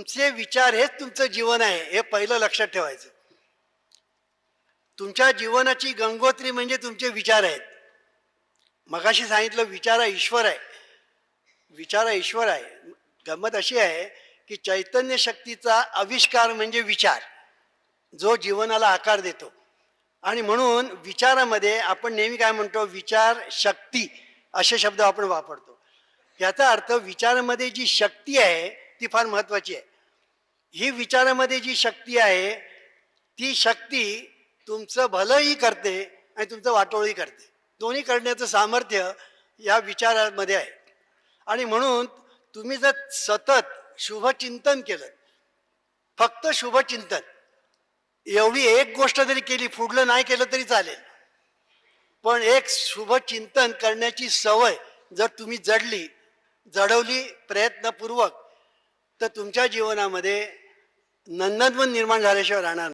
तुमचे विचार हेच तुमचं जीवन आहे हे पहिलं लक्षात ठेवायचं. तुमच्या जीवनाची गंगोत्री म्हणजे तुमचे विचार आहेत. मगाशी सांगितलं विचार हा ईश्वर आहे. विचार हा ईश्वर आहे. गंमत अशी आहे की चैतन्य शक्तीचा आविष्कार म्हणजे विचार जो जीवनाला आकार देतो. आणि म्हणून विचारामध्ये आपण नेहमी काय म्हणतो? विचार शक्ती असे शब्द आपण वापरतो. याचा अर्थ विचारामध्ये जी शक्ती आहे ती फार महत्वाची आहे. ही विचारामध्ये जी शक्ती आहे ती शक्ती तुमचं भलंही करते आणि तुमचं वाटोळही करते. दोन्ही करण्याचं सामर्थ्य या विचारामध्ये आहे. आणि म्हणून तुम्ही जर सतत शुभचिंतन केलं फक्त शुभचिंतन एवढी एक गोष्ट जरी केली फुडलं नाही केलं तरी चालेल. पण एक शुभचिंतन करण्याची सवय जर तुम्ही जडली जडवली प्रयत्नपूर्वक तर तुमच्या जीवनामध्ये नंदनवन निर्माण झाल्याशिवाय राहणार